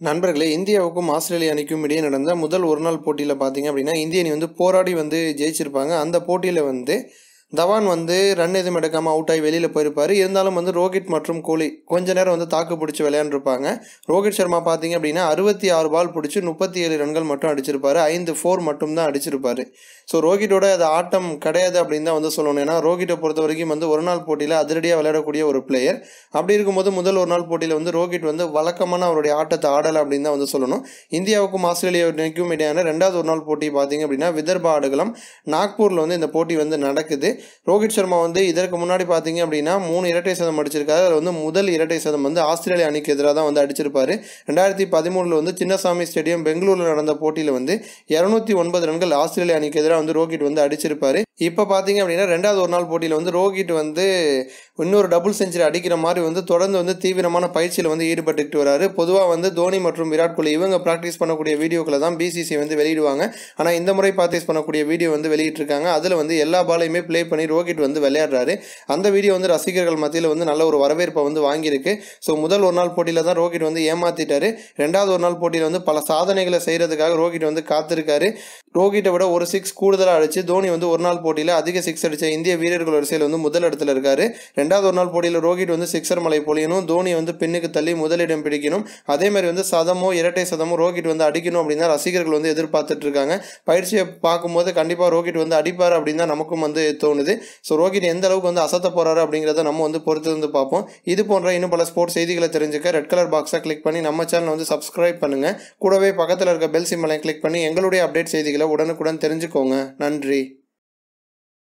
நண்பர்களே இந்தியாவுக்கும் ஆஸ்திரேலிய அணிக்கும் இடையே நடந்த முதல் ஒரு நாள் போட்டியில் பார்த்தீங்க அப்படின்னா இந்திய அணி வந்து போராடி வந்து ஜெயிச்சிருப்பாங்க. அந்த போட்டியில் வந்து தவான் வந்து ரன் எதுவும் எடுக்காமல் அவுட் ஆகி வெளியில் போயிருப்பார். இருந்தாலும் வந்து ரோஹித் மற்றும் கோலி கொஞ்ச நேரம் வந்து தாக்கு பிடிச்சி விளையாண்டுருப்பாங்க. ரோஹித் சர்மா பார்த்தீங்க அப்படின்னா அறுபத்தி ஆறு பால் பிடிச்சி முப்பத்தி ஏழு ரன்கள் மட்டும் அடிச்சிருப்பாரு. ஐந்து ஃபோர் மட்டும் தான் அடிச்சிருப்பாரு. ஸோ ரோஹிட்டோட அது ஆட்டம் கிடையாது அப்படின்னு தான் வந்து சொல்லணும். ஏன்னா ரோஹிட்டை பொறுத்த வரைக்கும் வந்து ஒரு நாள் போட்டியில் அதிரடியாக விளையாடக்கூடிய ஒரு பிளேயர் அப்படி இருக்கும்போது முதல் ஒரு நாள் போட்டியில் வந்து ரோஹித் வந்து வழக்கமான அவருடைய ஆட்டத்தை ஆடலை அப்படின்னு தான் வந்து சொல்லணும். இந்தியாவுக்கும் ஆஸ்திரேலியாவுக்கும் இடையான ரெண்டாவது ஒரு நாள் போட்டி பார்த்தீங்க அப்படின்னா விதர்பா ஆடுகளம். நாக்பூரில் வந்து இந்த போட்டி வந்து நடக்குது. ரோஹித் சர்மா வந்து இதற்கு முன்னாடி பார்த்தீங்க அப்படின்னா மூணு இரட்டை சதம் அடிச்சிருக்காரு. அதில் வந்து முதல் இரட்டை சதம் வந்து ஆஸ்திரேலியா அணிக்கு எதிராக தான் வந்து அடிச்சிருப்பாரு. ரெண்டாயிரத்தி பதிமூணில் வந்து சின்னசாமி ஸ்டேடியம் பெங்களூரில் நடந்த போட்டியில் வந்து இரநூத்தி ஒன்பது ரன்கள் ஆஸ்திரேலிய அணிக்கு எதிராக வந்து ரோஹித் வந்து அடிச்சிருப்பாரு. இப்போ பார்த்தீங்க அப்படின்னா ரெண்டாவது ஒரு நாள் போட்டியில் வந்து ரோஹித் வந்து இன்னொரு டபுள் செஞ்சுரி அடிக்கிற மாதிரி வந்து தொடர்ந்து வந்து தீவிரமான பயிற்சியில் வந்து ஈடுபட்டுக்கிட்டு வராரு. பொதுவாக வந்து தோனி மற்றும் விராட் கோலி இவங்க ப்ராக்டிஸ் பண்ணக்கூடிய வீடியோக்களை தான் பிசிசி வந்து வெளியிடுவாங்க. ஆனால் இந்த முறை ப்ராக்டிஸ் பண்ணக்கூடிய வீடியோ வந்து வெளியிட்டிருக்காங்க. அதில் வந்து எல்லா பாலையுமே ப்ளே பண்ணி ரோஹித் வந்து விளையாடுறாரு. அந்த வீடியோ வந்து ரசிகர்கள் மத்தியில் வந்து நல்ல ஒரு வரவேற்பை வந்து வாங்கியிருக்கு. ஸோ முதல் ஒரு நாள் போட்டியில் தான் ரோஹித் வந்து ஏமாற்றிட்டாரு ரெண்டாவது ஒரு நாள் போட்டியில் வந்து பல சாதனைகளை செய்கிறதுக்காக ரோஹித் வந்து காத்திருக்காரு. ரோஹிட்டை விட ஒரு சிக்ஸ் கூடுதலாக அடிச்சு தோனி வந்து ஒரு நாள் போட்டியில் அதிக சிக்ஸ் அடித்த இந்திய வீரர்கள் வரிசையில் வந்து முதல் இடத்துல இருக்காரு. ரெண்டாவது ஒரு நாள் போட்டியில் ரோஹித் வந்து சிக்ஸர் மலை பொழியணும். தோனி வந்து பின்னுக்கு தள்ளி முதலிடம் பிடிக்கணும். அதே மாதிரி வந்து சதமோ இரட்டை சதமோ ரோஹித் வந்து அடிக்கணும் அப்படின்னு ரசிகர்கள் வந்து எதிர்பார்த்துட்டு இருக்காங்க. பயிற்சியை பார்க்கும்போது கண்டிப்பாக ரோஹித் வந்து அடிப்பார் அப்படின்னு தான் நமக்கும் வந்து தோணுது. ஸோ ரோஹித் எந்த அளவுக்கு வந்து அசத்த போறாரு அப்படிங்கிறத நம்ம வந்து பொறுத்து வந்து பார்ப்போம். இது போன்ற இன்னும் பல ஸ்போர்ட்ஸ் செய்திகளை தெரிஞ்சுக்க ரெட் கலர் பாக்ஸை கிளிக் பண்ணி நம்ம சேனலை வந்து சப்ஸ்கிரைப் பண்ணுங்க. கூடவே பக்கத்தில் இருக்க பெல் சிம்மலை கிளிக் பண்ணி எங்களுடைய அப்டேட் செய்திகள் செய்திகளை உடனுக்குடன் தெரிஞ்சுக்கோங்க. நன்றி.